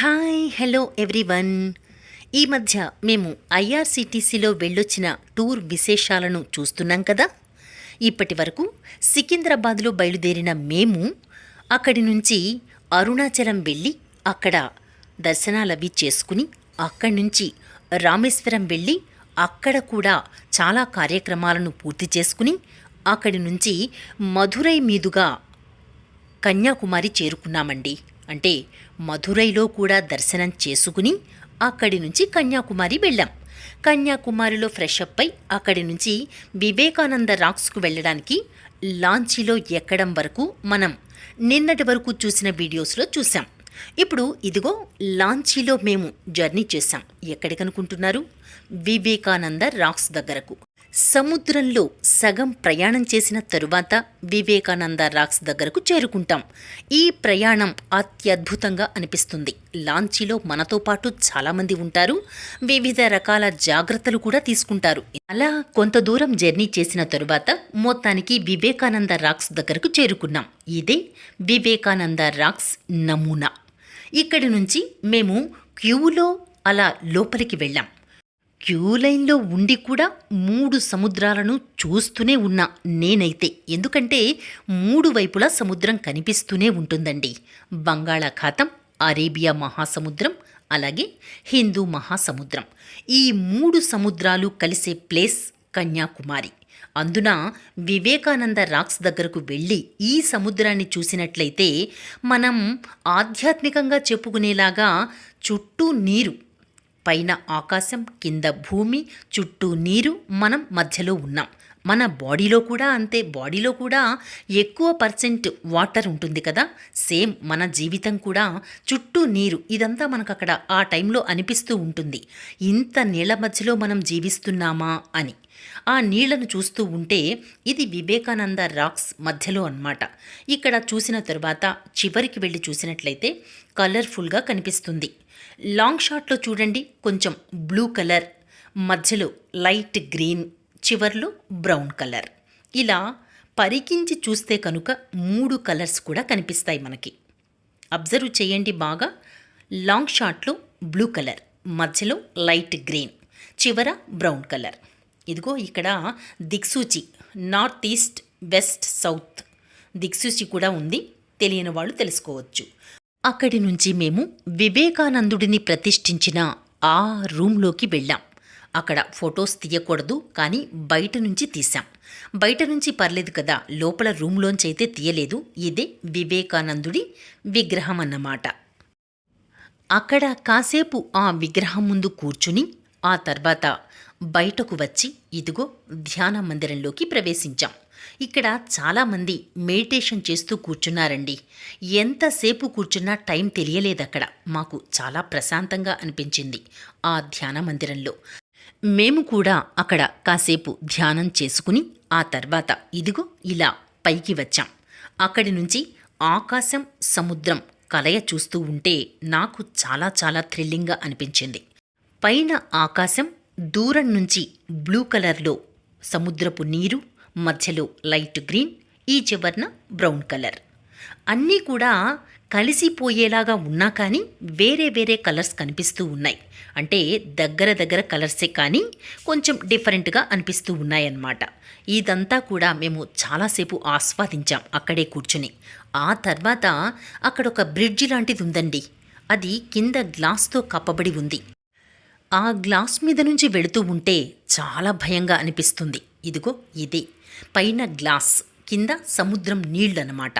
Hi hello everyone ఈ మధ్య మేము ఐఆర్సిటీసీలో వెళ్ళొచ్చిన టూర్ విశేషాలను చూస్తున్నాం కదా? ఇప్పటి వరకు సికింద్రాబాద్లో బయలుదేరిన మేము అక్కడి నుంచి అరుణాచలం వెళ్ళి అక్కడ దర్శనాలవి చేసుకుని అక్కడి నుంచి రామేశ్వరం వెళ్ళి అక్కడ కూడా చాలా కార్యక్రమాలను పూర్తి చేసుకుని అక్కడి నుంచి మధురై మీదుగా కన్యాకుమారి చేరుకున్నామండి. అంటే మధురైలో కూడా దర్శనం చేసుకుని అక్కడి నుంచి కన్యాకుమారి వెళ్ళాం. కన్యాకుమారిలో ఫ్రెష్ అప్ అయి అక్కడి నుంచి వివేకానంద రాక్స్కు వెళ్ళడానికి లాంచీలో ఎక్కడం వరకు మనం నిన్నటి వరకు చూసిన వీడియోస్లో చూసాం ఇప్పుడు ఇదిగో లాంచీలో మేము జర్నీ చేశాం. ఎక్కడికనుకుంటున్నారు? వివేకానంద రాక్స్ దగ్గరకు. సముద్రంలో సగం ప్రయాణం చేసిన తరువాత వివేకానంద రాక్స్ దగ్గరకు చేరుకుంటాం. ఈ ప్రయాణం అత్యద్భుతంగా అనిపిస్తుంది. లాంచీలో మనతో పాటు చాలామంది ఉంటారు. వివిధ రకాల జాగ్రత్తలు కూడా తీసుకుంటారు. అలా కొంత దూరం జర్నీ చేసిన తరువాత మొత్తానికి వివేకానంద రాక్స్ దగ్గరకు చేరుకున్నాం. ఇదే వివేకానంద రాక్స్ నమూనా. ఇక్కడి నుంచి మేము క్యూలో అలా లోపలికి వెళ్ళాం. క్యూ లైన్లో ఉండి కూడా మూడు సముద్రాలను చూస్తూనే ఉన్నా నేనైతే. ఎందుకంటే మూడు వైపులా సముద్రం కనిపిస్తూనే ఉంటుందండి. బంగాళాఖాతం అరేబియా మహాసముద్రం అలాగే హిందూ మహాసముద్రం. ఈ మూడు సముద్రాలు కలిసే ప్లేస్ కన్యాకుమారి. అందున వివేకానంద రాక్స్ దగ్గరకు వెళ్ళి ఈ సముద్రాన్ని చూసినట్లయితే మనం ఆధ్యాత్మికంగా చెప్పుకునేలాగా చుట్టూ నీరు పైన ఆకాశం కింద భూమి చుట్టూ నీరు మనం మధ్యలో ఉన్నాం. మన బాడీలో కూడా అంతే. బాడీలో కూడా ఎక్కువ పర్సెంట్ వాటర్ ఉంటుంది కదా. సేమ్ మన జీవితం కూడా చుట్టూ నీరు. ఇదంతా మనకు అక్కడ ఆ టైంలో అనిపిస్తూ ఉంటుంది. ఇంత నీళ్ళ మధ్యలో మనం జీవిస్తున్నామా అని. ఆ నీళ్ళను చూస్తూ ఉంటే ఇది వివేకానంద రాక్స్ మధ్యలో అన్నమాట. ఇక్కడ చూసిన తరువాత చివరికి వెళ్ళి చూసినట్లయితే కలర్ఫుల్గా కనిపిస్తుంది. లాంగ్ షాట్లో చూడండి కొంచెం బ్లూ కలర్ మధ్యలో లైట్ గ్రీన్ చివర్లో బ్రౌన్ కలర్. ఇలా పరికించి చూస్తే కనుక మూడు కలర్స్ కూడా కనిపిస్తాయి మనకి. అబ్జర్వ్ చేయండి బాగా. లాంగ్ షాట్లో బ్లూ కలర్ మధ్యలో లైట్ గ్రీన్ చివర బ్రౌన్ కలర్. ఇదిగో ఇక్కడ దిక్సూచి నార్త్ ఈస్ట్ వెస్ట్ సౌత్. దిక్సూచి కూడా ఉంది తెలియని వాళ్ళు తెలుసుకోవచ్చు. అక్కడి నుంచి మేము వివేకానందుడిని ప్రతిష్ఠించిన ఆ రూమ్లోకి వెళ్ళాం. అక్కడ ఫొటోస్ తీయకూడదు కానీ బయట నుంచి తీసాం బయట నుంచి పర్లేదు కదా లోపల రూమ్లోంచైతే అయితే తీయలేదు. ఇదే వివేకానందుడి విగ్రహం అన్నమాట. అక్కడ కాసేపు ఆ విగ్రహం ముందు కూర్చుని ఆ తర్వాత బయటకు వచ్చి ఇదిగో ధ్యాన మందిరంలోకి ప్రవేశించాం. ఇక్కడ చాలామంది మెడిటేషన్ చేస్తూ కూర్చున్నారండి. ఎంతసేపు కూర్చున్నా టైం తెలియలేదు అక్కడ మాకు చాలా ప్రశాంతంగా అనిపించింది ఆ ధ్యాన మందిరంలో. మేము కూడా అక్కడ కాసేపు ధ్యానం చేసుకుని ఆ తర్వాత ఇదిగో ఇలా పైకి వచ్చాం. అక్కడి నుంచి ఆకాశం సముద్రం కలయ చూస్తూ ఉంటే నాకు చాలా చాలా థ్రిల్లింగ్గా అనిపించింది. పైన ఆకాశం దూరం నుంచి బ్లూ కలర్లో సముద్రపు నీరు మధ్యలో లైట్ గ్రీన్ ఈ చివరన బ్రౌన్ కలర్. అన్నీ కూడా కలిసిపోయేలాగా ఉన్నా కానీ వేరే వేరే కలర్స్ కనిపిస్తూ ఉన్నాయి. అంటే దగ్గర దగ్గర కలర్సే కానీ కొంచెం డిఫరెంట్గా అనిపిస్తూ ఉన్నాయన్నమాట. ఇదంతా కూడా మేము చాలాసేపు ఆస్వాదించాం అక్కడే కూర్చుని. ఆ తర్వాత అక్కడ ఒక బ్రిడ్జి లాంటిది ఉందండి అది కింద గ్లాస్తో కప్పబడి ఉంది. ఆ గ్లాస్ మీద నుంచి వెళుతూ ఉంటే చాలా భయంగా అనిపిస్తుంది. ఇదిగో ఇదే. పైన గ్లాస్ కింద సముద్రం నీళ్ళనమాట.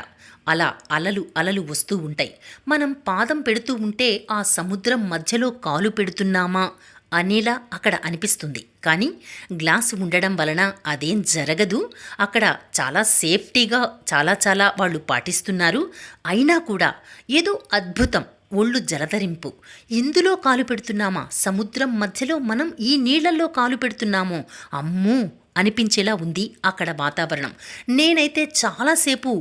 అలా అలలు అలలు వస్తూ ఉంటాయి. మనం పాదం పెడుతూ ఉంటే ఆ సముద్రం మధ్యలో కాలు పెడుతున్నామా అనేలా అక్కడ అనిపిస్తుంది. కానీ గ్లాస్ ఉండడం వలన అదేం జరగదు. అక్కడ చాలా సేఫ్టీగా చాలా చాలా వాళ్ళు పాటిస్తున్నారు. అయినా కూడా ఏదో అద్భుతం ఒళ్ళు జలధరింపు. ఇందులో కాలు పెడుతున్నామా? సముద్రం మధ్యలో మనం ఈ నీళ్ళలో కాలు పెడుతున్నామో? అమ్మూ! అనిపించేలా ఉంది అక్కడ వాతావరణం. నేనైతే చాలాసేపు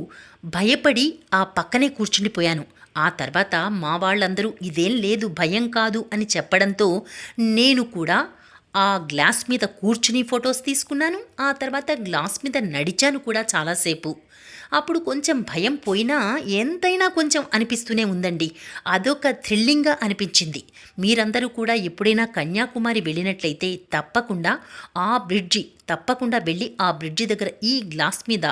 భయపడి ఆ పక్కనే కూర్చుండిపోయాను ఆ తర్వాత మా వాళ్ళందరూ ఇదేం లేదు భయం కాదు అని చెప్పడంతో నేను కూడా ఆ గ్లాస్ మీద కూర్చుని ఫొటోస్ తీసుకున్నాను. ఆ తర్వాత గ్లాస్ మీద నడిచాను కూడా చాలాసేపు. అప్పుడు కొంచెం భయం పోయినా ఎంతైనా కొంచెం అనిపిస్తూనే ఉందండి. అదొక థ్రిల్లింగ్గా అనిపించింది. మీరందరూ కూడా ఎప్పుడైనా కన్యాకుమారి వెళ్ళినట్లయితే తప్పకుండా ఆ బ్రిడ్జి తప్పకుండా వెళ్ళి ఆ బ్రిడ్జి దగ్గర ఈ గ్లాస్ మీద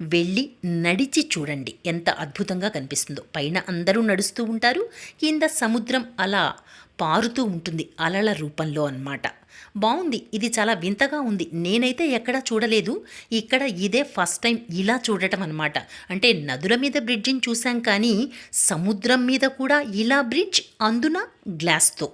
వెళ్ళి నడిచి చూడండి. ఎంత అద్భుతంగా కనిపిస్తుందో. పైన అందరూ నడుస్తూ ఉంటారు. కింద సముద్రం అలా పారుతూ ఉంటుంది అలల రూపంలో అన్నమాట. బాగుంది ఇది చాలా వింతగా ఉంది. నేనైతే ఎక్కడా చూడలేదు. ఇక్కడ ఇదే ఫస్ట్ టైం ఇలా చూడటం అనమాట అంటే నదుల మీద బ్రిడ్జిని చూసాం కానీ సముద్రం మీద కూడా ఇలా బ్రిడ్జ్ అందున గ్లాస్తో.